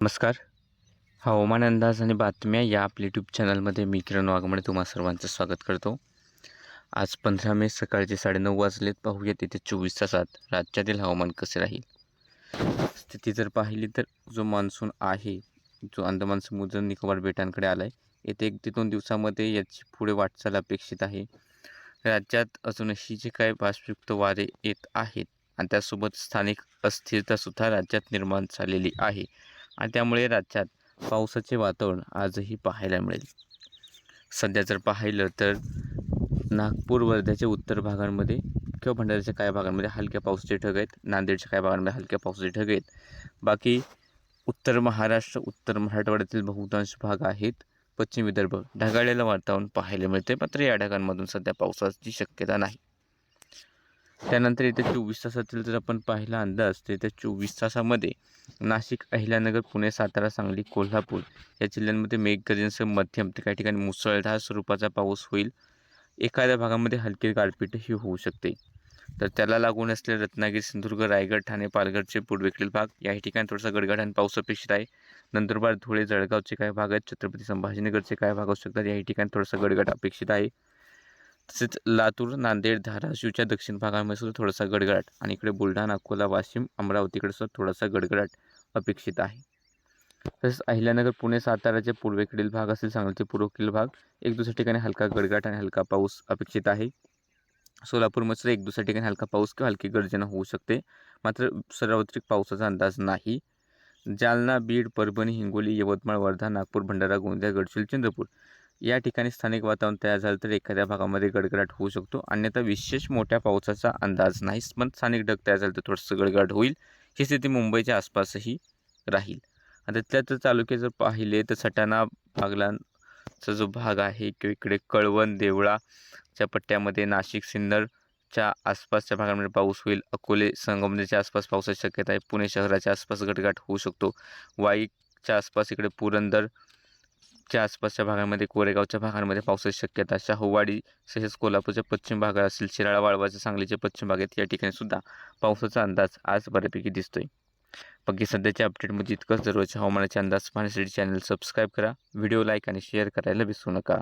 नमस्कार. हवामान अंदाज आणि बातम्या या आपल्या यूट्यूब चॅनलमध्ये मी किरण वाघमडे तुम्हा सर्वांचं स्वागत करतो. आज पंधरा मे सकाळचे साडेनऊ वाजलेत. पाहूया तिथे चोवीस तासात राज्यातील हवामान कसे राहील. स्थिती जर पाहिली तर जो मान्सून आहे जो अंदमान समुद्र निकोबार बेटांकडे आला आहे येथे एक ते दोन दिवसामध्ये याची पुढे वाटचाल अपेक्षित आहे. राज्यात अजूनही जे काही बाष्पयुक्त वारे येत आहेत आणि त्यासोबत स्थानिक अस्थिरतासुद्धा राज्यात निर्माण झालेली आहे. आणि त्यामुळे राज्यात पावसाचे वातावरण आजही पाहायला मिळेल. सध्या जर पाहिलं तर नागपूर वर्ध्याच्या उत्तर भागांमध्ये किंवा भंडाऱ्याच्या काही भागांमध्ये हलक्या पावसाचे ढग आहेत. नांदेडच्या काही भागांमध्ये हलक्या पावसाचे ढग आहेत. बाकी उत्तर महाराष्ट्र उत्तर मराठवाड्यातील बहुतांश भाग आहेत. पश्चिम विदर्भ ढगाळलेलं वातावरण पाहायला मिळते मात्र या ढगांमधून सध्या पावसाची शक्यता नाही. त्यानंतर येत्या चोवीस तासातील जर आपण पाहिला अंदाज तर येत्या चोवीस तासामध्ये नाशिक अहिल्यानगर पुणे सातारा सांगली कोल्हापूर या जिल्ह्यांमध्ये मेघगर्जनसह मध्यम ते काही ठिकाणी मुसळधार स्वरूपाचा पाऊस होईल. एखाद्या भागामध्ये हलकी गारपीटही होऊ शकते. तर त्याला लागून असलेले रत्नागिरी सिंधुदुर्ग रायगड ठाणे पालघरचे पूर्वेकडील भाग या ठिकाणी थोडासा गडगड आणि पाऊस अपेक्षित आहे. नंदुरबार धुळे जळगावचे काही भाग आहेत. छत्रपती संभाजीनगरचे काही भाग असू शकतात. या ठिकाणी थोडासा गडगड अपेक्षित आहे. तसेच लातूर नांदेड धाराशिवच्या दक्षिण भागामध्ये सुद्धा थोडासा गडगडाट आणि इकडे बुलढाणा अकोला वाशिम अमरावतीकडे सुद्धा थोडासा गडगडाट अपेक्षित आहे. तसेच अहिल्यानगर पुणे साताराचे पूर्वेकडील भाग असेल सांगलीचे पूर्वेकडील भाग एक दुसऱ्या ठिकाणी हलका गडगडाट आणि हलका पाऊस अपेक्षित आहे. सोलापूरमध्ये सुद्धा एक दुसऱ्या ठिकाणी हलका पाऊस किंवा हलकी गर्जना होऊ शकते मात्र सार्वत्रिक पावसाचा अंदाज नाही. जालना बीड परभणी हिंगोली यवतमाळ वर्धा नागपूर भंडारा गोंदिया गडचिरोली चंद्रपूर या ठिकाणी स्थानिक वातावरण तयार झालं तर एखाद्या भागामध्ये गडगडाट होऊ शकतो. अन्यथा विशेष मोठ्या पावसाचा अंदाज नाही पण स्थानिक ढग तयार झालं तर थोडंसं गडगडाट होईल. ही स्थिती मुंबईच्या आसपासही राहील. आता त्यात जर तालुके जर पाहिले तर सटाणा भागलांचा जो भाग आहे किंवा इकडे कळवण देवळाच्या पट्ट्यामध्ये नाशिक सिन्नरच्या आसपासच्या भागामध्ये पाऊस होईल. अकोले संगमनेरच्या आसपास पावसाची शक्यता आहे. पुणे शहराच्या आसपास गडगडाट होऊ शकतो. वाईकच्या आसपास इकडे पुरंदर च्या आसपासच्या भागांमध्ये कोरेगावच्या भागांमध्ये पावसाची शक्यता शाहूवाडी तसेच कोल्हापूरच्या पश्चिम भागात असेल शिराळा वाळवाच्या सांगलीच्या पश्चिम भागात या ठिकाणी सुद्धा पावसाचा अंदाज आज बऱ्यापैकी दिसतोय. बाकी सध्याच्या अपडेटमध्ये म्हणजे इतकंच. दररोजच्या हवामानाचे अंदाज पाहण्यासाठी चॅनल सबस्क्राईब करा. व्हिडिओ लाईक आणि शेअर करायला विसरू नका.